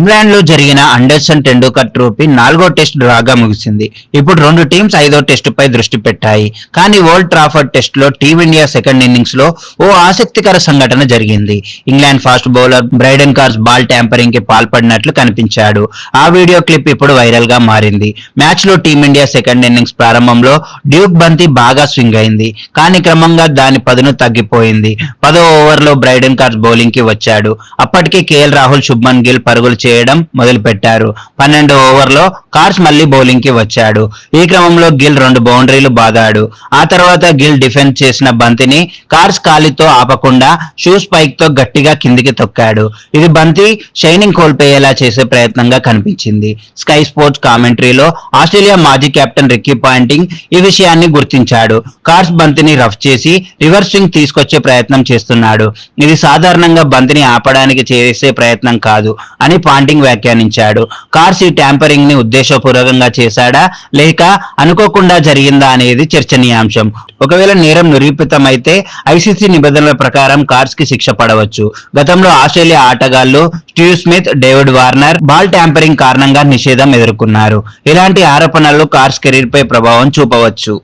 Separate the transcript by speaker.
Speaker 1: ఇంగ్లాండ్లో జరిగిన Anderson Tendulkar trophy నాలుగో టెస్ట్ డ్రాగా ముగిసింది. ఇప్పుడు రెండు టీమ్స్ ఐదో టెస్టు పై దృష్టి పెట్టాయి. కానీ ఓల్డ్ ట్రాఫర్డ్ టెస్ట్లో టీమిండియా సెకండ్ ఇన్నింగ్స్లో ఓ ఆసక్తికర సంఘటన జరిగింది. England fast bowler Brydon Carse ball ట్యాంపరింగ్కి పాల్పడినట్లు కనిపించాడు. ఆ వీడియో క్లిప్ ఇప్పుడు వైరల్గా మారింది. మ్యాచ్లో టీమిండియా సెకండ్ ఇన్నింగ్స్ ప్రారంభంలో డ్యూక్ బంతి బాగా స్వింగ్ అయింది. కానీ క్రమంగా దాని పదును తగ్గిపోయింది. పదో ఓవర్లో బ్రైడెన్ కార్స్ బౌలింగ్కి వచ్చాడు. అప్పటికే కేఎల్ రాహుల్ శుభ్మన్ గిల్ పరుగులు చేయడం మొదలుపెట్టారు. పన్నెండో ఓవర్లో కార్స్ మళ్ళీ బౌలింగ్కి వచ్చాడు. ఈ క్రమంలో గిల్ రెండు బౌండరీలు బాదాడు. ఆ తర్వాత గిల్ డిఫెన్స్ చేసిన బంతిని కార్స్ కాలితో ఆపకుండా షూ స్పైక్తో గట్టిగా కిందికి తొక్కాడు. ఇది బంతి షైనింగ్ కోల్పోయేలా చేసే ప్రయత్నంగా కనిపించింది. స్కై స్పోర్ట్స్ కామెంటరీలో ఆస్ట్రేలియా మాజీ కెప్టెన్ రిక్కీ పాయింటింగ్ ఈ విషయాన్ని గుర్తించాడు. కార్స్ బంతిని రఫ్ చేసి రివర్స్ స్వింగ్ తీసుకొచ్చే ప్రయత్నం చేస్తున్నాడు. ఇది సాధారణంగా బంతిని ఆపడానికి చేసే ప్రయత్నం కాదు అని పాంటింగ్ వ్యాఖ్యానించాడు. కార్స్ ఈ ట్యాంపరింగ్ని ఉద్దేశపూర్వకంగా చేశాడా? లేక అనుకోకుండా జరిగిందా అనేది చర్చనీయాంశం. ఒకవేళ నేరం నిరూపితమైతే ఐసీసీ నిబంధనల ప్రకారం కార్స్కి శిక్ష పడవచ్చు. గతంలో ఆస్ట్రేలియా ఆటగాళ్ళు Steve Smith David Warner ball tampering కారణంగా నిషేధం ఎదుర్కొన్నారు. ఇలాంటి ఆరోపణలు కార్స్ కెరీర్ పై ప్రభావం చూపవచ్చు.